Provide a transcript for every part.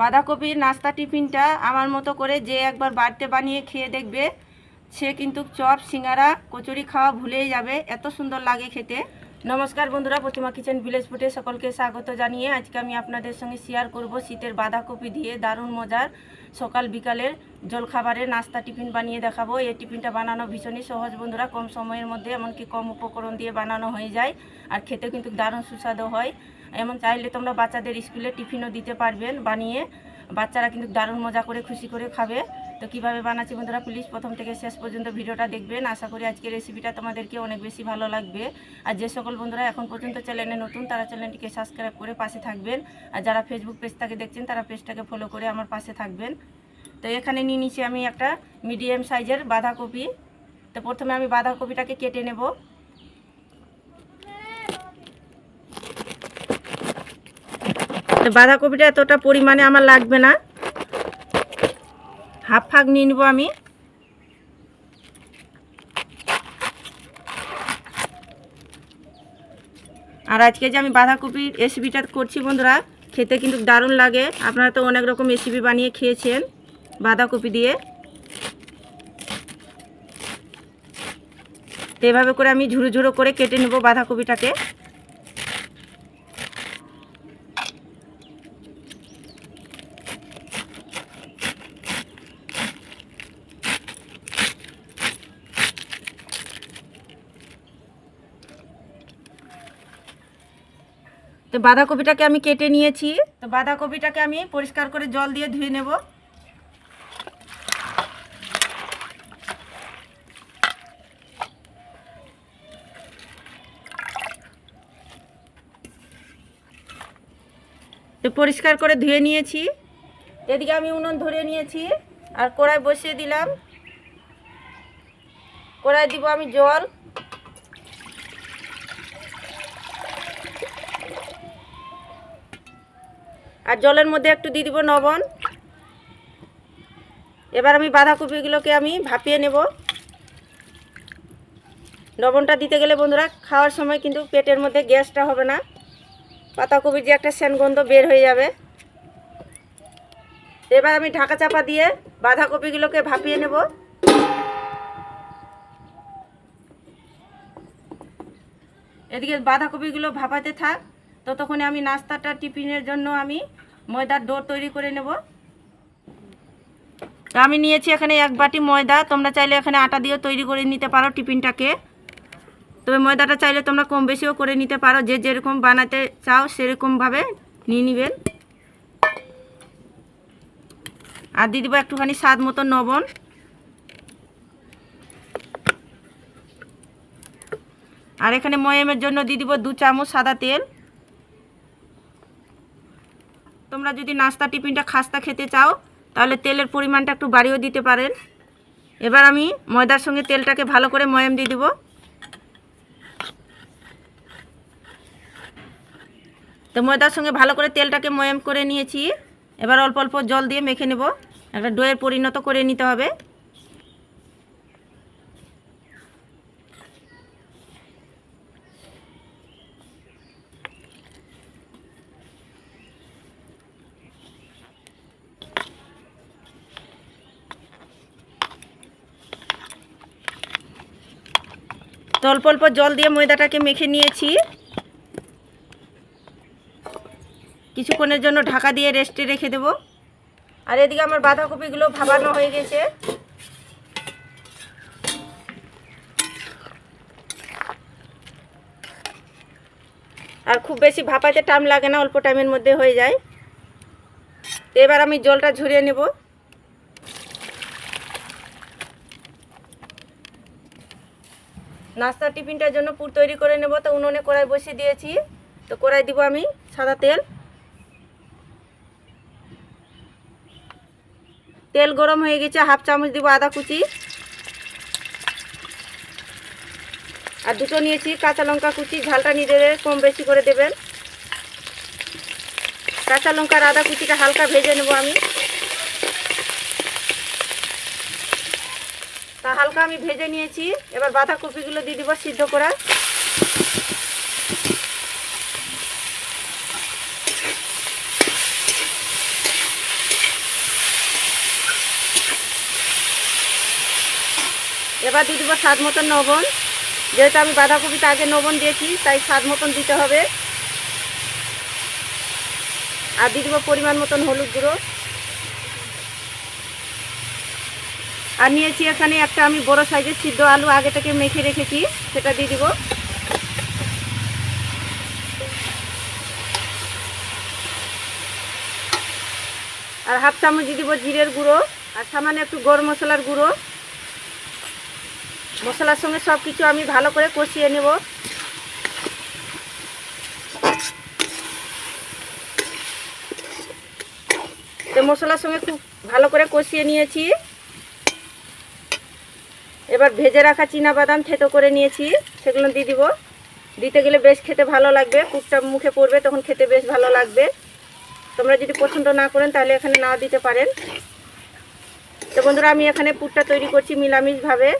বাঁধাকপির নাস্তা টিফিনটা আমার মতো করে যে একবার বাড়িতে বানিয়ে খেয়ে দেখবে, সে কিন্তু চপ, সিঙ্গারা, কচুরি খাওয়া ভুলেই যাবে। এত সুন্দর লাগে খেতে। নমস্কার বন্ধুরা, প্রতিমা কিচেন ভিলেজ ফুটে সকলকে স্বাগত জানিয়ে আজকে আমি আপনাদের সঙ্গে শেয়ার করব শীতের বাঁধাকপি দিয়ে দারুণ মজার সকাল বিকালের জলখাবারের নাস্তা টিফিন বানিয়ে দেখাবো। এই টিফিনটা বানানো ভীষণই সহজ বন্ধুরা, কম সময়ের মধ্যে এমনকি কম উপকরণ দিয়ে বানানো হয়ে যায় আর খেতে কিন্তু দারুণ সুস্বাদু হয়। এমন চাইলে তোমরা বাচ্চাদের স্কুলে টিফিনও দিতে পারবেন, বানিয়ে বাচ্চারা কিন্তু দারুণ মজা করে, খুশি করে খাবে। তো কীভাবে বানাচ্ছি বন্ধুরা প্লিজ প্রথম থেকে শেষ পর্যন্ত ভিডিওটা দেখবেন। আশা করি আজকের রেসিপিটা তোমাদেরকে অনেক বেশি ভালো লাগবে। আর যে সকল বন্ধুরা এখন পর্যন্ত চ্যানেলে নতুন, তারা চ্যানেলটিকে সাবস্ক্রাইব করে পাশে থাকবেন। আর যারা ফেসবুক পেজটাকে দেখছেন, তারা পেজটাকে ফলো করে আমার পাশে থাকবেন। তো এখানে নিয়ে নিচ্ছি আমি একটা মিডিয়াম সাইজের বাঁধাকপি। তো প্রথমে আমি বাঁধাকপিটাকে কেটে নেব। বাঁধাকপিটা এতটা পরিমাণে আমার লাগবে না। হাফ ফাঁক নিয়ে নেব আমি। আর আজকে যে আমি বাঁধাকপির রেসিপিটা করছি বন্ধুরা, খেতে কিন্তু দারুণ লাগে। আপনারা তো অনেক রকম রেসিপি বানিয়ে খেয়েছেন বাঁধাকপি দিয়ে। তো এভাবে করে আমি ঝুড়ো ঝুড়ো করে কেটে নেব বাঁধাকপিটাকে। তো বাঁধাকপিটাকে আমি কেটে নিয়েছি। তো বাঁধাকপিটাকে আমি পরিষ্কার করে জল দিয়ে ধুয়ে নেব। তো পরিষ্কার করে ধুয়ে নিয়েছি। এদিকে আমি উনুন ধরে নিয়েছি। আর কড়াই বসিয়ে দিলাম। কড়াই দিব আমি জল। আর জলের মধ্যে একটু দিয়ে দিব লবণ। এবার আমি বাঁধাকপিগুলোকে আমি ভাপিয়ে নেব। লবণটা দিতে গেলে বন্ধুরা, খাওয়ার সময় কিন্তু পেটের মধ্যে গ্যাসটা হবে না। পাতাকপির যে একটা সেনগন্ধ বের হয়ে যাবে। এবার আমি ঢাকা চাপা দিয়ে বাঁধাকপিগুলোকে ভাপিয়ে নেব। এদিকে বাঁধাকপিগুলো ভাপাতে থাক, ততক্ষণে আমি নাস্তাটা টিফিনের জন্য আমি ময়দার ডো তৈরি করে নেব। আমি নিয়েছি এখানে এক বাটি ময়দা, তোমরা চাইলে এখানে আটা দিয়েও তৈরি করে নিতে পারো টিফিনটাকে। তবে ময়দাটা চাইলে তোমরা কম বেশিও করে নিতে পারো, যে যেরকম বানাতে চাও সেরকমভাবে নিয়ে নেবেন। আর দিয়ে দেবো একটুখানি স্বাদ মতো লবণ। আর এখানে ময়ামের জন্য দিয়ে দিব দু চামচ সাদা তেল। তোমরা যদি নাস্তা টিফিনটা খাস্তা খেতে চাও, তাহলে তেলের পরিমাণটা একটু বাড়িয়েও দিতে পারেন। এবার আমি ময়দার সঙ্গে তেলটাকে ভালো করে ময়াম দিয়ে দেবো। তো ময়দার সঙ্গে ভালো করে তেলটাকে ময়াম করে নিয়েছি। এবার অল্প অল্প জল দিয়ে মেখে নেব। একটা ডোয়ের পরিণত করে নিতে হবে। তো অল্প অল্প জল দিয়ে ময়দাটাকে মেখে নিয়েছি। কিছুক্ষণের জন্য ঢাকা দিয়ে রেস্টে রেখে দেব। আর এদিকে আমার বাঁধাকপিগুলো ভাবানো হয়ে গেছে। আর খুব বেশি ভাপাতে টাইম লাগে না, অল্প টাইমের মধ্যে হয়ে যায়। এবার আমি জলটা ঝরিয়ে নেব। নাস্তা টিফিনটার জন্য পুর তৈরি করে নেব। তো উনুনে কড়াই বসিয়ে দিয়েছি। তো কড়াই দিব আমি সাদা তেল। তেল গরম হয়ে গেছে, হাফ চামচ দিব আদা কুচি। আর দুটো নিয়েছি কাঁচা লঙ্কা কুচি, ঝালটা নিজেদের কম বেশি করে দেবেন। কাঁচা লঙ্কার আদা কুচিটা হালকা ভেজে নেব আমি। তা হালকা আমি ভেজে নিয়েছি। এবার বাঁধাকপিগুলো দিয়ে দিব সিদ্ধ করা। এবার দিয়ে দিব স্বাদ মতন নবন। যেহেতু আমি বাঁধাকপিতে আগে নবন দিয়েছি, তাই স্বাদ মতন দিতে হবে। আর দিয়ে দিব পরিমাণ মতন হলুদ গুঁড়ো। আর নিয়েছি এখানে একটা আমি বড় সাইজের সিদ্ধ আলু, আগে থেকে মেখে রেখেছি, সেটা দিয়ে দিব। আর হাফ চামচ দিয়ে দিব জিরের গুঁড়ো, আর সামান্য একটু গরম মশলার গুঁড়ো। মশলার সঙ্গে সব কিছু আমি ভালো করে কষিয়ে নেব। মশলার সঙ্গে খুব ভালো করে কষিয়ে নিয়েছি। এবার ভেজে রাখা চীনা বাদাম থেতো করে নিয়েছি। সেগুলো দিয়ে দিব। দিতে গেলে বেশ খেতে ভালো লাগবে। কুটটা মুখে পড়বে, তখন খেতে বেশ ভালো লাগবে। তোমরা যদি পছন্দ না করেন, তাহলে এখানে নাও দিতে পারেন। তো বন্ধুরা, আমি এখানে পুরটা তৈরি করছি মিলামিশভাবে।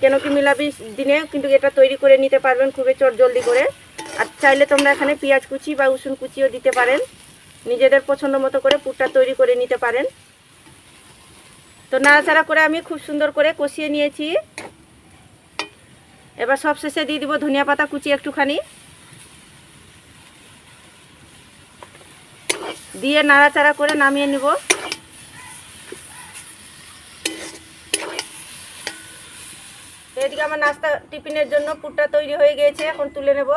কেন কি মিলামিশ দিনে কিন্তু এটা তৈরি করে নিতে পারবেন খুবই চট জলদি করে। আর চাইলে তোমরা এখানে পেঁয়াজ কুচি বা রসুন কুচিও দিতে পারেন। নিজেদের পছন্দ মতো করে পুরটা তৈরি করে নিতে পারেন। তো নাড়াচাড়া করে আমি খুব সুন্দর করে কষিয়ে নিয়েছি। এবার সব শেষে দিয়ে দিব ধনিয়া পাতা কুচি একটুখানি। দিয়ে নাড়াচাড়া করে নামিয়ে নিব। এদিকে আমার নাস্তা টিফিনের জন্য পুরটা তৈরি হয়ে গিয়েছে এখন তুলে নেব।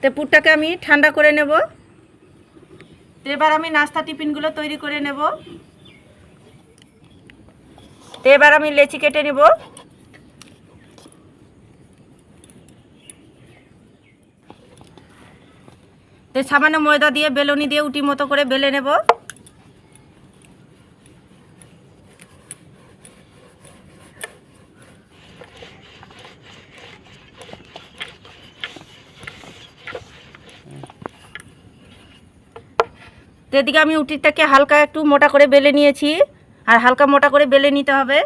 তো পুরটাকে আমি ঠান্ডা করে নেব। তো এবার আমি নাস্তা টিফিনগুলো তৈরি করে নেব। তো এবার আমি লেচি কেটে নেব। তো সামান্য ময়দা দিয়ে, বেলুনি দিয়ে, উটি মতো করে বেলে নেব। তো এদিকে আমি উটিটাকে হালকা একটু মোটা করে বেলে নিয়েছি। আর হালকা মোটা করে বেলে নিতে হবে।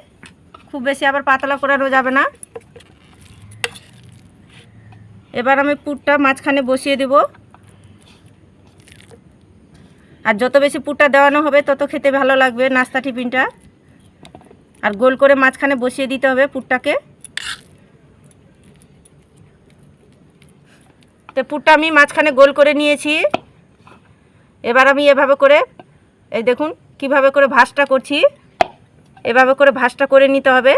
খুব বেশি আবার পাতলা করানো যাবে না। এবার আমি পুরটা মাঝখানে বসিয়ে দেব। আর যত বেশি পুরটা দেওয়ানো হবে, তত খেতে ভালো লাগবে নাস্তা টিফিনটা। আর গোল করে মাঝখানে বসিয়ে দিতে হবে পুরটাকে। তো পুরটা আমি মাঝখানে গোল করে নিয়েছি। এবার আমি এভাবে করে, এই দেখুন, কীভাবে করে ভাঁজটা করছি, এভাবে করে ভাঁজটা করে নিতে হবে।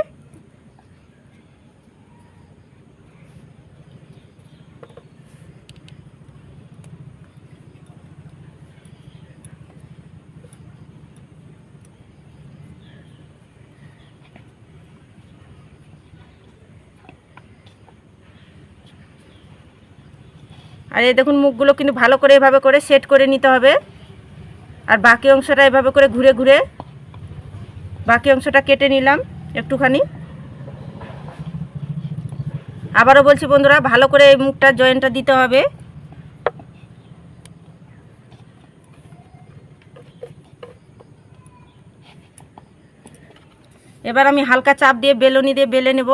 আর এই দেখুন মুখগুলো কিন্তু ভালো করে এভাবে করে সেট করে নিতে হবে। আর বাকি অংশটা এভাবে করে ঘুরে ঘুরে বাকি অংশটা কেটে নিলাম একটুখানি। আবারও বলছি বন্ধুরা, ভালো করে এই মুখটা জয়েন্টটা দিতে হবে। এবার আমি হালকা চাপ দিয়ে বেলুনি দিয়ে বেলে নেব।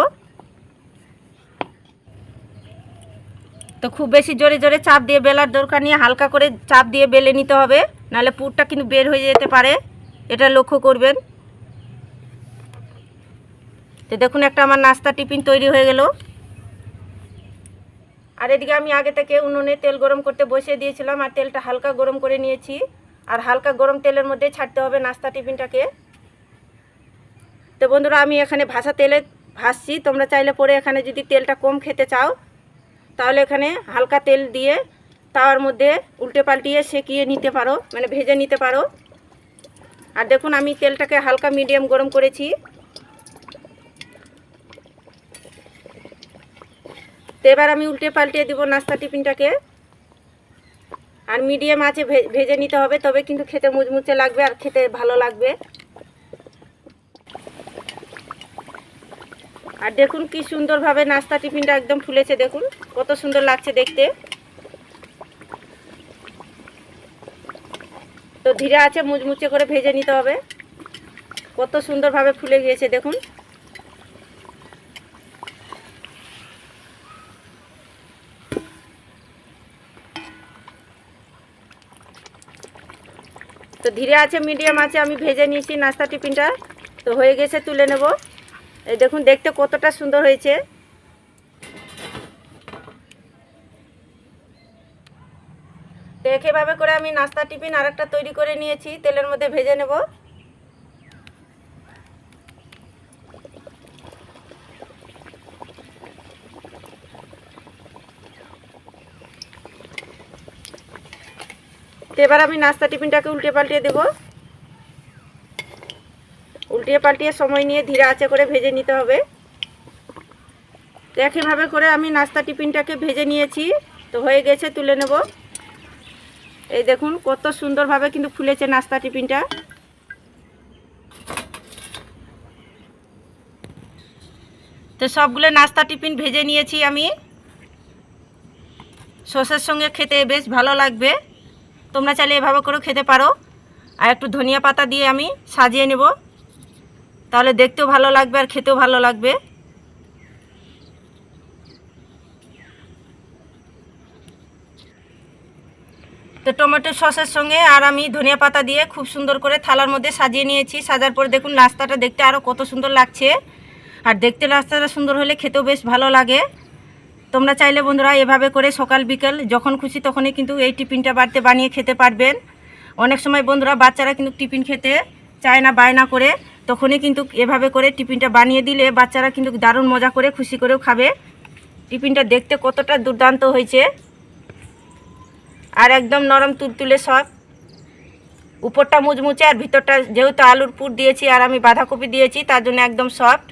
তো খুব বেশি জোরে জোরে চাপ দিয়ে বেলার দরকার নিয়ে হালকা করে চাপ দিয়ে বেলে নিতে হবে, নাহলে পুরটা কিন্তু বের হয়ে যেতে পারে। এটা লক্ষ্য করবেন। তো দেখুন একটা আমার নাস্তা টিফিন তৈরি হয়ে গেল। আর এদিকে আমি আগে থেকে উনুনে তেল গরম করতে বসিয়ে দিয়েছিলাম, আর তেলটা হালকা গরম করে নিয়েছি। আর হালকা গরম তেলের মধ্যে ছাড়তে হবে নাস্তা টিফিনটাকে। তো বন্ধুরা, আমি এখানে ভাসা তেলে ভাসছি। তোমরা চাইলে পরে এখানে যদি তেলটা কম খেতে চাও তাহলে এখানে হালকা তেল দিয়ে তাওয়ার মধ্যে উল্টে পাল্টিয়ে সেকিয়ে নিতে পারো মানে ভেজে নিতে পারো। আর দেখুন, আমি তেলটাকে হালকা মিডিয়াম গরম করেছি। তো এবার আমি উল্টে পাল্টিয়ে দিব নাস্তা টিফিনটাকে। আর মিডিয়াম আছে ভেজে নিতে হবে, তবে কিন্তু খেতে মুচমুচে লাগবে আর খেতে ভালো লাগবে। আর দেখুন কি সুন্দরভাবে নাস্তা টিফিনটা একদম ফুলেছে, দেখুন। কত সুন্দর লাগছে দেখতে। তো ধীরে আছে, মুচমুচে করে ভেজে নিতে হবে। কত সুন্দরভাবে ফুলে গিয়েছে, দেখুন। তো ধীরে আছে, মিডিয়াম আছে, আমি ভেজে নিয়েছি নাস্তা টিফিনটা। তো হয়ে গেছে, তুলে নেব। এই দেখুন, দেখতে কতটা সুন্দর হয়েছে। তো একইভাবে করে আমি নাস্তা টিফিন আরেকটা তৈরি করে নিয়েছি, তেলের মধ্যে ভেজে নেব। এবার আমি নাস্তা টিফিনটাকে উল্টে পাল্টে দেব। উল্টিয়ে পাল্টিয়ে সময় নিয়ে ধীরে আঁচে করে ভেজে নিতে হবে। তো একইভাবে করে আমি নাস্তা টিফিনটাকে ভেজে নিয়েছি। তো হয়ে গেছে, তুলে নেব। এই দেখুন, কত সুন্দরভাবে কিন্তু ফুলেছে নাস্তা টিফিনটা। তো সবগুলো নাস্তা টিফিন ভেজে নিয়েছি আমি। সসের সঙ্গে খেতে বেশ ভালো লাগবে। তোমরা চাইলে এভাবে করেও খেতে পারো। আর একটু ধনিয়া পাতা দিয়ে আমি সাজিয়ে নেব। তাহলে দেখতেও ভালো লাগবে আর খেতেও ভালো লাগবে। তো টমেটো সসের সঙ্গে আর আমি ধনিয়া পাতা দিয়ে খুব সুন্দর করে থালার মধ্যে সাজিয়ে নিয়েছি। সাজার পরে দেখুন নাস্তাটা দেখতে আরও কত সুন্দর লাগছে। আর দেখতে নাস্তাটা সুন্দর হলে খেতেও বেশ ভালো লাগে। তোমরা চাইলে বন্ধুরা এভাবে করে সকাল, বিকেল যখন খুশি তখনই কিন্তু এই টিফিনটা বাড়িতে বানিয়ে খেতে পারবেন। অনেক সময় বন্ধুরা বাচ্চারা কিন্তু টিফিন খেতে চায় না, বায়না করে। তখনই কিন্তু এভাবে করে টিফিনটা বানিয়ে দিলে বাচ্চারা কিন্তু দারুণ মজা করে খুশি করেও খাবে। টিফিনটা দেখতে কতটা দুর্দান্ত হয়েছে। আর একদম নরম তুলতুলে সব। উপরটা মুচমুচে আর ভিতরটা যেহেতু আলুর পুর দিয়েছি আর আমি বাঁধাকপি দিয়েছি তার জন্য একদম সফট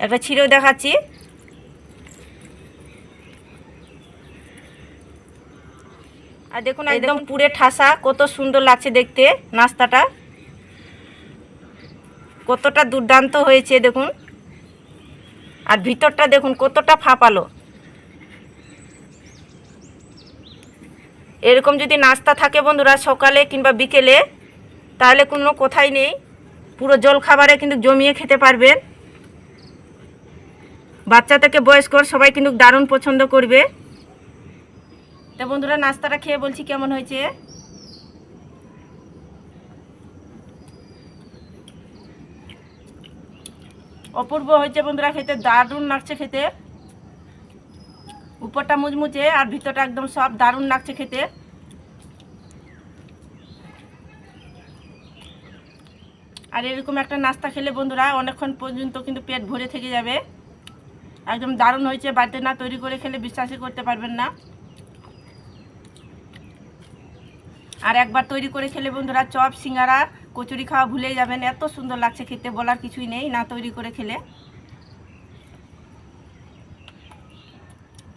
একটা ছিঁড়েও দেখাচ্ছি। আর দেখুন একদম পুরে ঠাসা কত সুন্দর লাগছে দেখতে নাস্তাটা। কতটা দুর্দান্ত হয়েছে দেখুন। আর ভিতরটা দেখুন কতটা ফাঁপালো। এরকম যদি নাস্তা থাকে বন্ধুরা সকালে কিংবা বিকেলে, তাহলে কোনো কোথায় নেই। পুরো জল খাবারে কিন্তু জমিয়ে খেতে পারবেন। বাচ্চা থেকে বয়স্কর সবাই কিন্তু দারুণ পছন্দ করবে। তা বন্ধুরা নাস্তাটা খেয়ে বলছি কেমন হয়েছে? অপূর্ব হয়েছে বন্ধুরা খেতে, দারুণ লাগছে খেতে। উপরটা মুচমুচে আর ভিতরটা একদম সব দারুণ লাগছে খেতে। আর এরকম একটা নাস্তা খেলে বন্ধুরা অনেকক্ষণ পর্যন্ত কিন্তু পেট ভরে থেকে যাবে। একদম দারুণ হয়েছে, বাড়িতে না তৈরি করে খেলে বিশ্বাসই করতে পারবেন না। আর একবার তৈরি করে খেলে বন্ধুরা চপ, সিঙ্গারা কচুরি খাওয়া ভুলে যাবেন, এত সুন্দর লাগছে খেতে, বলার কিছুই নেই, না তৈরি করে খেলে।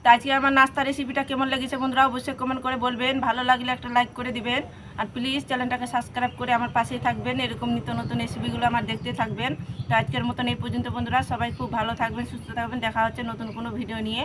তো আজকে আমার নাস্তা রেসিপিটা কেমন লেগেছে বন্ধুরা অবশ্যই কমেন্ট করে বলবেন, ভালো লাগলে একটা লাইক করে দিবেন, আর প্লিজ চ্যানেলটাকে সাবস্ক্রাইব করে আমার পাশেই থাকবেন, এরকম নিত্য নতুন রেসিপিগুলো আমার দেখতে থাকবেন। তো আজকের মতন এই পর্যন্ত বন্ধুরা, সবাই খুব ভালো থাকবেন, সুস্থ থাকবেন, দেখা হচ্ছে নতুন কোনো ভিডিও নিয়ে।